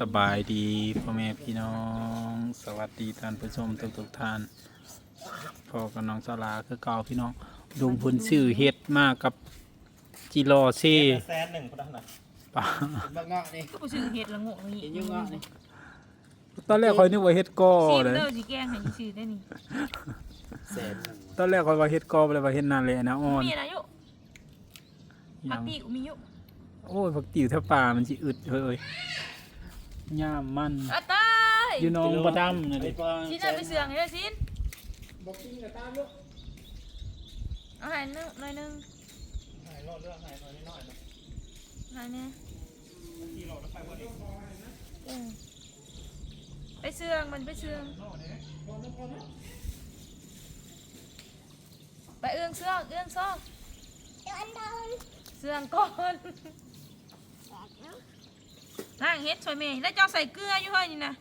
สบายดีพ่อแม่พี่น้อง สวัสดีท่านผู้ชมทุกทุกๆท่านพ่อกับน้องสลาคือเก่าพี่น้องลุงพุนชื่อเฮ็ดมากกับจิโรอซี่แสนหนึ่งคนนั้นป่าบักเงาะนี่ก็บ่ชื่อเห็ดละโงกนี่เห็นอยุ่งเงาะนี่ตอนแรกคอยนึกว่าเฮ็ดกอซีมเลยเด้อสิแกล้งให้ชื่อได้นี่แสนหนึ่งตอนแรกคอยว่าเฮ็ดกอเลยว่าเฮ็ดนานเลยนะอ่อนมีอะไรอยู่ผัยักงติวมีอยู่โอ้ยผักติ๋วถ้าป่ามันสิอึดเฮ้ย ย่ามมันอะตายอยู่หน้องประดำนั่นดิสิน่าไปเสืองให้ได้สินบอกกินกับตามลูกเอาให้นึงหน่อยนึงหายโลดเรื่องหายน้อยน้อยนะหน่อยนึงที่โลดแล้วไปวันนี้เออไปเสืองมันไปเสืองไปเอื้องเสืองเอื้องซอกเสืองก่อน ล่างเฮ็ดช่วยแม่แล้วเจ้าใส่เกลืออยู่เฮ้ยนี่นะ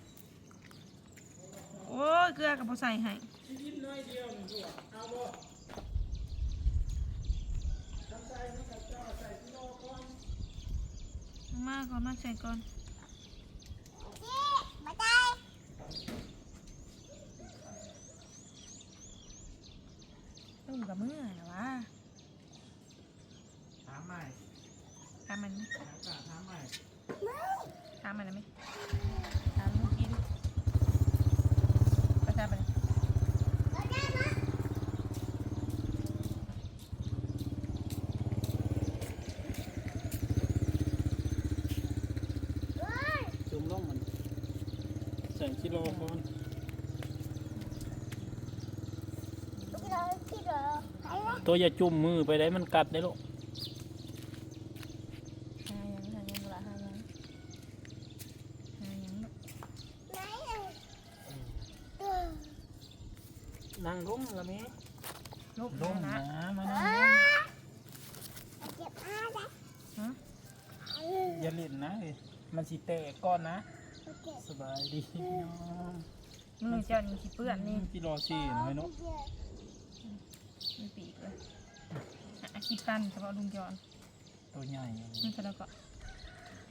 โอ้ยเกลือกับพอใส่ให้มาก่อนมาใส่ก่อนตุ้มกับมือนะวะ ถามใหม่ ทำมันไหม ถามก่อนถามใหม่ ทำมันไหมทำลูกกินก็ทำมันจุ่มลงมันใส่กิโลก่อนตัวอย่าจุ่มมือไปได้มันกัดได้ลูก หายังหายังละหายังหายังลูก นั่งลงละแม่ ลูก ลง นะ นะมานั่งลง ฮะ อย่าเล่นนะเอ้ย มันสิแตกก้อนนะ สบายดีพี่น้องมือเจ้านี่ขี้เปื้อนนี่กิโลสี่หน่อยเนาะมีปีกเลยหาขี้ตันเฉพาะลุงจอนตัวใหญ่นี่ก็แล้วก็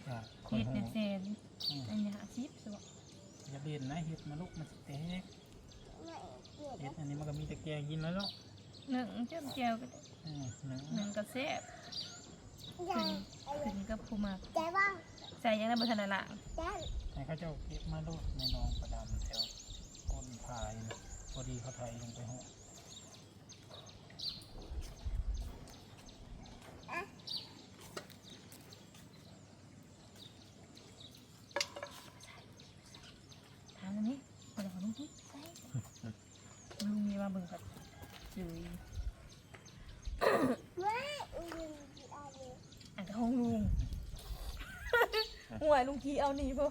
จ้ะคอยเฮ็ดหัเด็วดเซนอันนี้หาซิปสบอย่าเล่นนะเห็ดมาลูกมันสิแตกเห็ดอันนี้มันก็มีแต่แกงกินแล้วเนาะหนึ่งเจ้าเจียวก็ได้อืมหนึ่งหนึ่งก็แซ่บขึ้นขึ้นกับผู้มาก ใส่ยังได้บ่ทันได้ละให้เขาเจ้าเก็บมาลูกในหนองประดำแถวก้นพายนะพอดีเขาไทยลงไปหัวถามอันนี้บ่ได้ขอลุงที่ใส่ลุงมีมาเบิ่งกับจุยอันก็ห้องลุง ห่วยลุงกี้เอานี่พ่อ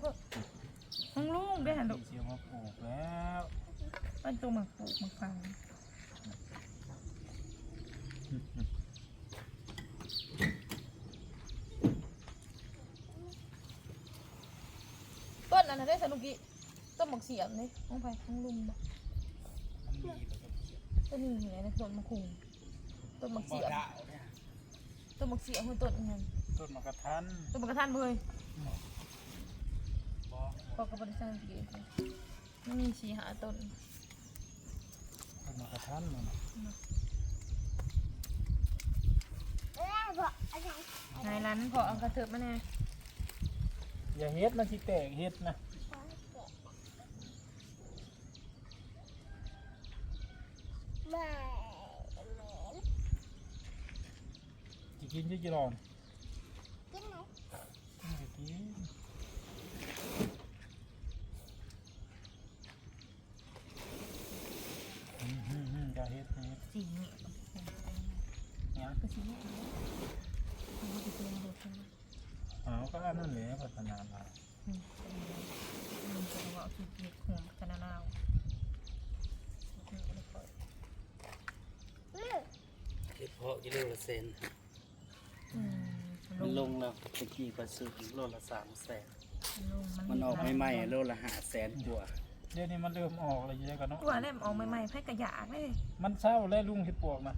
ห้องลุงได้หันลูกเสียมาปลูกแล้วมันตัวหมักปลูกหมักฟังต้นอันนั้นได้สนุกี้ต้นหมักเสียมนี่ห้องไผ่ห้องลุงบ่มันมีแล้วก็เสียบต้นนี้เห็นไหมนะต้นมะคุงต้นหมักบ่เสียมดาวเนี่ยต้นหมักเสียมคือต้นนั้นต้นมะกระทันต้นมะกระทันบ่เลยบ่ พอกระบอกสร้างเกตไม่มีสีหาต้นต้นมะกระทันนั่นน่ะนายร้านพอเอากระเถิบมาแน่อย่าเฮ็ดมันสิแตกเฮ็ดนะสิกินจะกี่รอนกินก็กินอืมอืมอืมอย่าเฮ็ด อย่าเฮ็ดสีเนี่ยเนี่ยก็สีเนี่ยเอาไปเตรียมรถกันเอาก็อันนั่นแหละพัฒนามาอืมมันจะเอาชุดเล็กหัวกันนาเฉพาะกิโลละแสนอืมมันลงแล้วตะกี้ประสุดโลละสามแสน ลงมันออกใหม่ๆโลละห้าแสนกว่า เดี๋ยวนี้มันเริ่มออกอะไรเยอะกันเนาะตัวแรกออกใหม่ๆไพ่กระยากเลยมันเศร้าแล้วลุงเห็ดปวกนะ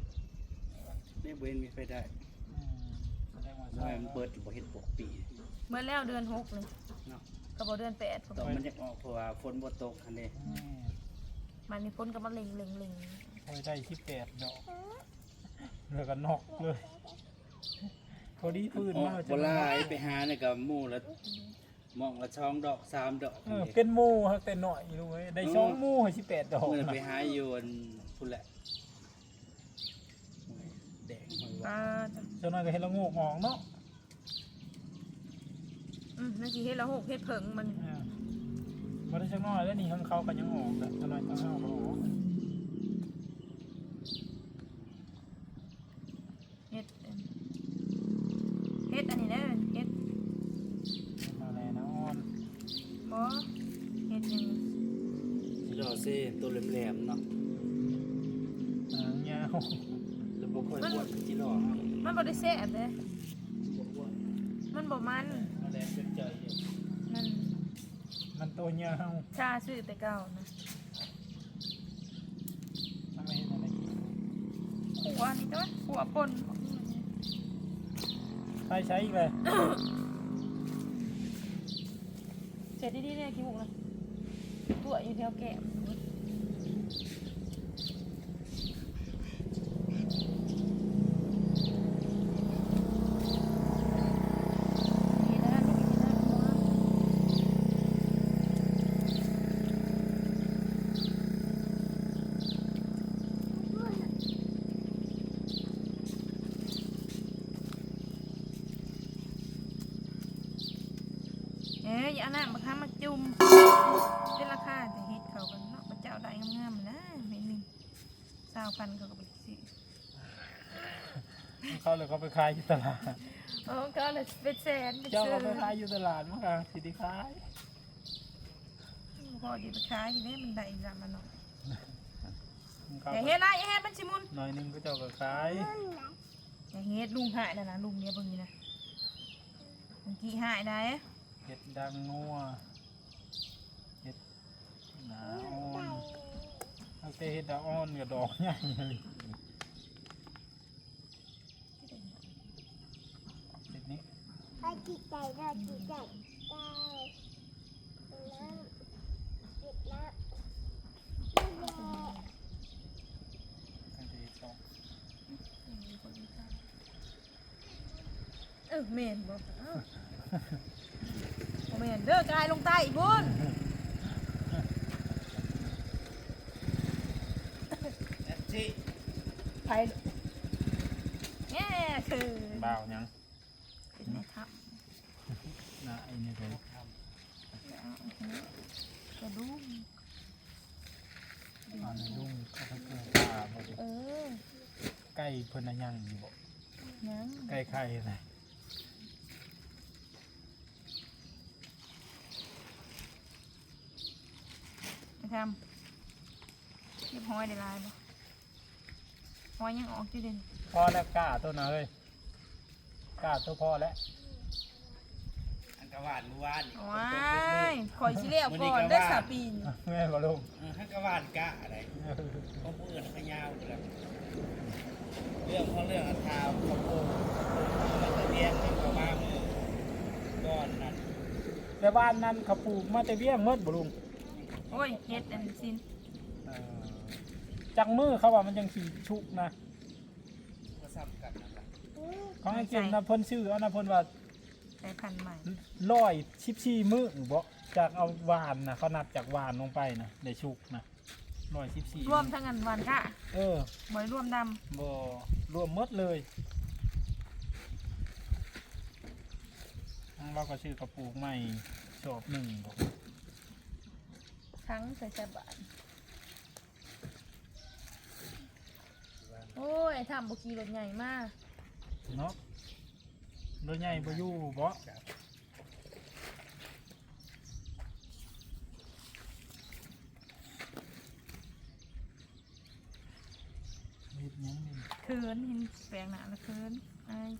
ได้เว้นมีไปได้อืมแสดงว่าเศทำร้าไมมันเบิดบ่เห็นปกปีเมื่อแล้วเดือนหกเลยเนาะก็บ่เดือนแปดตอนมันจะออกเพราะว่าฝนบ่ตกอันนี้มันมีพ้นก็มาเล็งเล็งเล็งโอ้ยได้ที่แปดดอกแล้วก็นอกเลยพอดีพื้นออมากกบ่หลายไปหาเนี่ยกับหมู่ละ มองละช่องดอกสามดอกเออเป็นหมูครับแต่หน่อยรู้ไหมได้ช่องหมูให้สิบแปดดอกเมื่อนะไปหาอยู่อันพุ่นแหละแดงมันอ่าว่าเจ้าน้อยก็เห็นละโงกออกเนาะอืมนั่นสิเฮ็ดละหกเฮ็ดเผิงมัน อ่ามาได้ช่างน้อยแล้วนี่ข้างเขากันยังออกแต่เจ้าน้อยข้างเขาก็ออก เฮ็ดอันเฮ็ดอันนี้นะเฮ็ด มาแล้วนะอ้อน บ่เฮ็ดหยัง สิรอ เซ่ตัวแหลมๆเนาะหางยาวแล้วบ่ค่อยปวดจิรอมันบ่ได้แซ่บเด้บ่ปวดมันบ่มันมาแลเป็นใจอยู่มันมันตัวยาวชาซื้อแต่เก่านะทำไมเห็นอะไรกินขัวนี่ตัวขัวป่นใช้ใช้อีกเลยเสร็จดีๆเนี่ยขี้หมูกนะตั วอยู่แถวแก้มเห็นแล้วลูกเห็นแล้วหัวเอ้ยอย่าเอาน้ สาวพันเขาก็ไปซื้อเขาเลยเขาไปขายอยู่ตลาดโอ้ก็เลยเป็นแสนเป็นเจ้าซื้อเขาไปขายอยู่ตลาดมั้งค่ะสิไดิขายพอดีไปขายอยู่เนี่ยมันได้ละมันเนาะเขาอย่าเฮ็ดไรอย่าเฮ็ดมันสิมุนหน่อยหนึงก็เจ้าก็ขายอย่าเฮ็ดลุงหายแล้วนะลุงเนี่ยเบิ่งนี่นะเมื่อกี้หายได้เห็ดดังงัวเห็ดหนาอ่อน เต่เห็ดดาอ่อนกับดอกใหญ่เลยเห็ดนี้เอาจิตใจเราจิตใจได้น้ำจิตน้ำนี่แหละตั้งแต่สองเออเมนบ่เอ้าบ่เมนเด้อกายลงใต้อีกบุญ แอนจี้ ไปแง่คือบ่าวยังเป็นแม่ทัพนะไอ้นี่เลยกระดุมอันนี้ลุงเขาไปเกิดป่าบ่ดิเออใกล้เพิ่นน่ะยังอยู่บ่ยังใกล้ไข่เลยไปทำเรียบห้อยได้ลายบ่ห้ อยยังออกอยู่เด่นพอแล้วกล้าตัวน่ะเอ้ยกล้าตัวพอแล้วอันกะหวานเมื่อวานนี่ว้ายข่อยสิเลี้ยวก่อนได้อสาปีนแม่บ่ลุงเอออันกะหวานกะอะไรของผู้อื่นก็ยาวอยู่แล้วเรื่องของเรื่องอันทาวของโอ้มันจะเรียงกันประมาณมือก้อนนั้นแต่บ้านนั้นเขาปลูกมาแต่เบี้ยงหมดบ่ลุงโอ้ยเฮ็ดอันซินเออ จังมือเขาว่ามันจังสีชุกนะก็ซ้ำกันนั่นแหละของไอ้เก่งนะเพิ่นชื่อเอานะเพิ่นว่าใส่พันธุ์ใหม่ร้อยชิบชี่มือบ่จากเอาหวานนะเขานับจากหวานลงไปนะได้ชุกนะร้อยชิบชี่รวมทั้งอันวันค่ะเออบ่ได้รวมดบ่รวมหมดเลยทางเราก็ชื่อกระปูกใหม่ชอบหนึ่งบ่ำทั้งใส่ใส่บาท โอ้ยไอ้ทำบุกีรถใหญ่มากเนาะรถใหญ่บ่อยู่บ่เฮ็ดหยังนี่เคินเห็นแปลงหนาแล้วเคินไอ้าย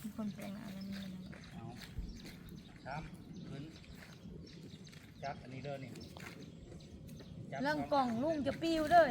มีคนแปลงหนาแล้วนี่นะเอาครับขึ้นจับอันนี้เด้อนี่จับ เรื่องกล่องลุงจะปิ้วเด้อไ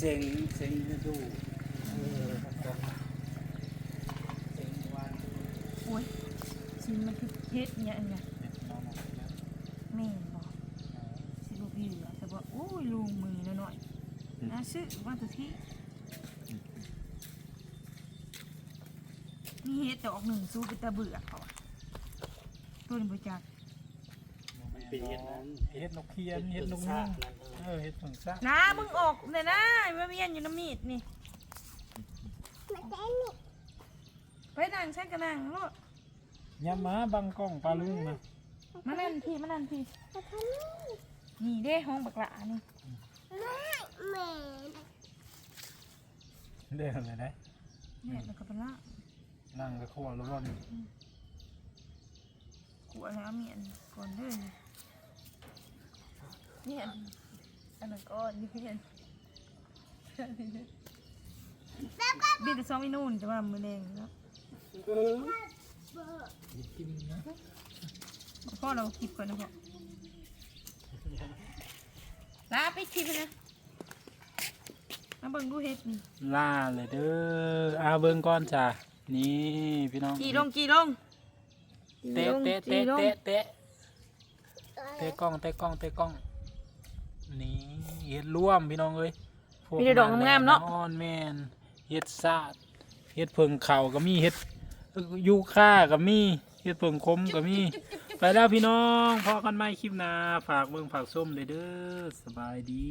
เด้อนี่จับแล้วกดจับใส่ขาเซ็งเซ็งฤดูเซ็งวันโอ้ยชิ้นมันคือเฮ็ดเนี่ยอันเนี้ยเฮ็ดน้องๆนะแม่นบอกสิลูกพี่เหลือแต่ว่าโอ้ยลุงมือแล้วหน่อยนะซื้อว่าตัวที่นี่เฮ็ดดอกหนึ่งสู้ไปตะเบื่อเขาอะตัวนี้บริจาคมันเป็นเห็ดนั้นเฮ็ดนกเคียนเฮ็ดนกซานุ่ง นั่น เอเอออเฮ็ดผงซะนะมึงออกเลยนะมาเมียนอยู่น้ำมีดนี่มาเต้นนี่ไปนั่งใช้กระนั่งโลดยามมาบังกล้องปลาลุงนะมานั่นพี่มานั่นพี่มาทำนี่นี่เด้ห้องบักหลานี่ไม่แม่เด้อเลยได้เนี่ยแล้วก็ไปละนั่งกับขวแล้วบ่นี่กลัวแล้วเอาเมียนก่อนเด้อเนี่ย อันนั้นก็นี่เพียนบีแต่ซองอีนู่นแต่ว่ามือแดงแล้วกินนะพ่อเราคลิปก่อนนะพ่อลาไปคลิปนะมาเบิ่งดูเฮ็ดนี่ลาเลยเด้ออาเบิ่งก่อนจ้ะนี่พี่น้องกี่ลงกี่ลงเตะเตะเตะเตะเตะเตะกล้องเตะกล้องเตะกล้องนี่ เฮ็ดร่วมพี่น้องเอ้ยพวมีแต่ดอกงามๆเนาะ อ่อนแม่นเฮ็ดซาดเฮ็ดเพิงเข่าก็มีเฮ็ดยูค่าก็มีเฮ็ดเพิงคมก็มี ไปแล้วพี่น้องพอกันใหม่คลิปหน้าฝากเบิ่งฝากส้มเลยเด้อสบายดี